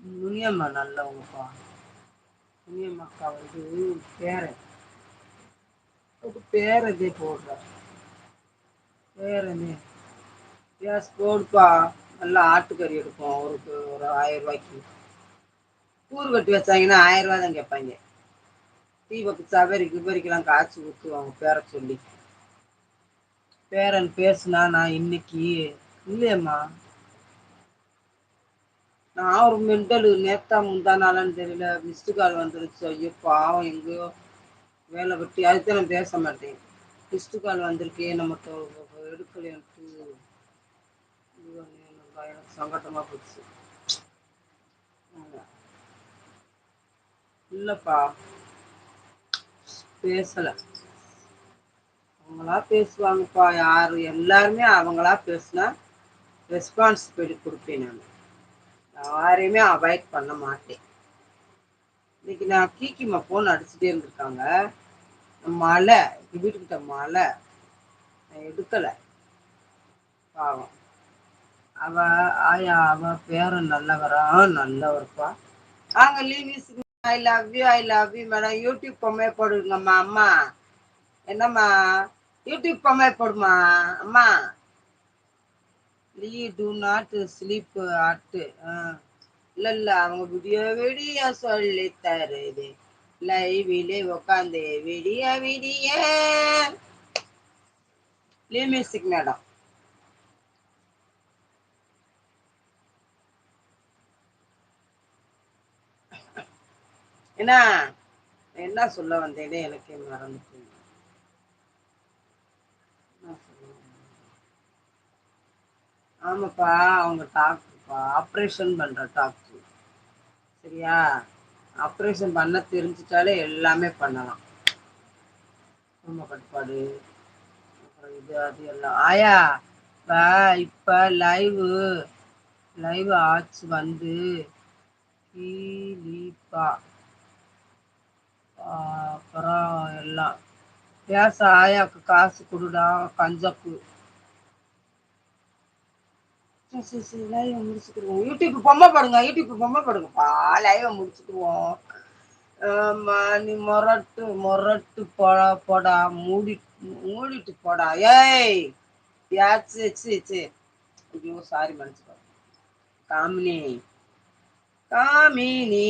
முனியம்மா நல்லவங்கப்பா முனியம்மாக்கா வந்து பேரன் பேரதே போடுற. பேரனே கேஸ் போடுப்பா. நல்லா ஆட்டுக்கறி எடுப்போம். அவருக்கு ஒரு ஆயிரம் ரூபாய்க்கு. கூறு கட்டி வச்சாங்கன்னா ஆயிரம் ரூபா தான் கேட்பாங்க. தீபக்கு சவரி கிபரிக்கெல்லாம் காய்ச்சி ஊற்றுவாங்க பேர சொல்லி. பேரன் பேசுனா நான் இன்னைக்கு இல்லையம்மா. நான் ஒரு மெண்டலு நேத்தா முந்தா நாளான்னு தெரியல மிஸ்டு கால் வந்துருச்சு. ஐயோ பாவம் எங்கேயோ வேலை வெட்டி அதுக்கு நான் பேச மாட்டேன். மிஸ்டு கால் வந்திருக்கே நம்ம எடுக்கலையன்ட்டு எனக்கு? சங்கட்டமா போச்சு. இல்லைப்பா பேசலை. அவங்களா பேசுவாங்கப்பா யார் எல்லாருமே அவங்களா பேசுனா ரெஸ்பான்சிபிலிட்டி கொடுப்பேன் நான். யாரையுமே அவாய்ட் பண்ண மாட்டேன். இன்னைக்கு நான் கீக்கிமா ஃபோன் அடிச்சுட்டே இருந்திருக்காங்க. மழை வீட்டுக்கிட்ட மழை நான் எடுக்கலை. பாவம். அவ ஆயா அவ பேரும் நல்லவரா? நல்லவர்ப்பா. வாங்க லீலிஸ் I love you I love you madam YouTube பொம்மையை போடுங்கம்மா அம்மா. என்னம்மா? யூடியூப் பொம்மையை போடுமா அம்மா? லீ டூ நாட் ஸ்லீப் ஆட்டு. இல்லை இல்ல இல்ல அவங்க விடிய விடிய சொல்லி தருது லைவிலே உக்காந்து விடிய விடிய லீ மியூசிக் மேடம் என்ன? என்ன சொல்ல வந்தேனே எனக்கே மறந்து என்ன சொல்ல வந்தேன்? ஆமாப்பா அவங்க டாக்டர்ப்பா ஆப்ரேஷன் பண்ணுற டாக்டர் சரியா? ஆப்ரேஷன் பண்ண தெரிஞ்சுட்டாலே எல்லாமே பண்ணலாம். குடும்ப கட்டுப்பாடு. அப்புறம் இது அது எல்லாம். ஆயா இப்போ இப்போ லைவு லைவ் ஆட்ஸ் வந்து. கீலிப்பா அப்புறம் எல்லாம். பேச ஆயாக்கு காசு கொடுடா கஞ்சப்பு. சரி சரி யூடியூப் பொம்மை போடுங்க யூடியூப் பொம்மை போடுங்கப்பா லைவை முடிச்சுக்குவோம் ஆமா நீ மொரட்டு மொரட்டு போடா போடா மூடி மூடிட்டு போடா. ஏய் பியாச்சு சி சி ஐயோ சாரி மன்னிச்சுக்கோ. காமினி. காமினி.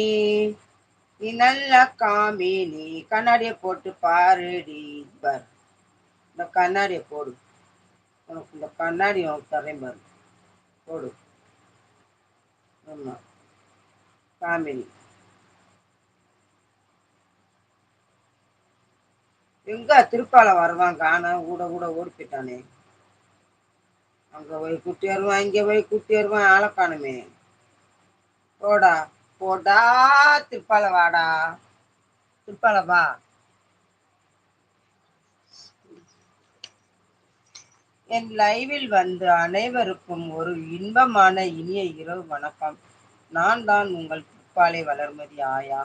நீ நல்ல காமினி. கண்ணாடியை போட்டு பாருடி பார். இந்த கண்ணாடியை போடு. உனக்கு இந்த கண்ணாடி உனக்கு தரேன் பாரு. போடு ஆமா. காமினி எங்க திருப்பால வருவான் காண கூட கூட ஓடி போயிட்டானே அங்க போய் கூட்டி வருவான் இங்க போய் கூட்டி வருவான் ஆள காணுமே. போடா போடா திருப்பால வாடா. திருப்பால வா. என் லைவில் வந்து அனைவருக்கும் ஒரு இன்பமான இனிய இரவு வணக்கம். நான் தான் உங்கள் புப்பாலை வளர்மதி ஆயா.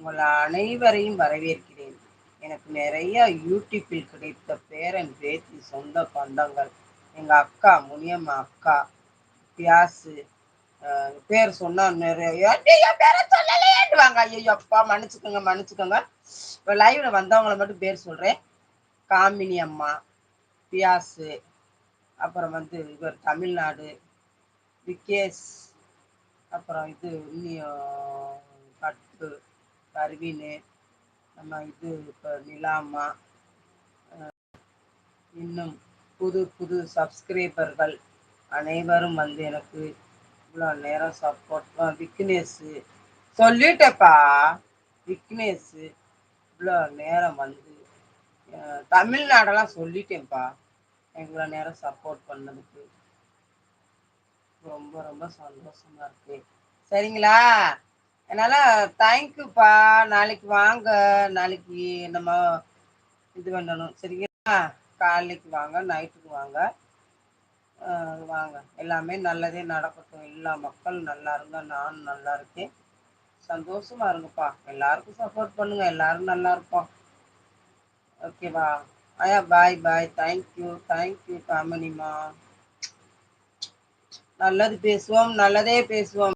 உங்கள் அனைவரையும் வரவேற்கிறேன். எனக்கு நிறைய யூடியூப்பில் கிடைத்த பேரன் பேத்தி சொந்த பந்தங்கள் எங்கள் அக்கா முனியம்மா அக்கா பியாசு பேர் சொன்னா நிறைய பேரை சொல்லலையேன்னுவாங்க. ஐயோ அப்பா மன்னிச்சுக்கோங்க மன்னிச்சுக்கோங்க. இப்போ லைவ்ல வந்தவங்களை மட்டும் பேர் சொல்றேன். காமினி அம்மா பியாஸு அப்புறம் வந்து இவர் தமிழ்நாடு விகேஷ் அப்புறம் இது இன்னியும் கட்டு பர்வீனு நம்ம இது இப்போ நிலாமா இன்னும் புது புது சப்ஸ்கிரைபர்கள் அனைவரும் வந்து எனக்கு இவ்வளோ நேரம் சப்போர்ட் விக்னேஷு. சொல்லிட்டேப்பா விக்னேஷு இவ்வளோ நேரம் வந்து தமிழ்நாடெல்லாம் சொல்லிட்டேன்ப்பா. எவ்வளோ நேரம் சப்போர்ட் பண்ணதுக்கு? ரொம்ப ரொம்ப சந்தோஷமா இருக்கு. சரிங்களா? அதனால தேங்க்யூப்பா நாளைக்கு வாங்க. நாளைக்கு நம்ம இது பண்ணணும். சரிங்களா? காலைக்கு வாங்க நைட்டுக்கு வாங்க. வாங்க. எல்லாமே நல்லதே நடக்கட்டும். எல்லா மக்களும் நல்லா இருங்க. நானும் நல்லா இருக்கேன். சந்தோஷமா இருங்கப்பா. எல்லாருக்கும் சப்போர்ட் பண்ணுங்க. எல்லாரும் நல்லா இருப்போம். ஓகேவா ஆயா பாய் பாய் தேங்க்யூ தேங்க்யூ காமினிமா நல்லது பேசுவோம் நல்லதே பேசுவோம்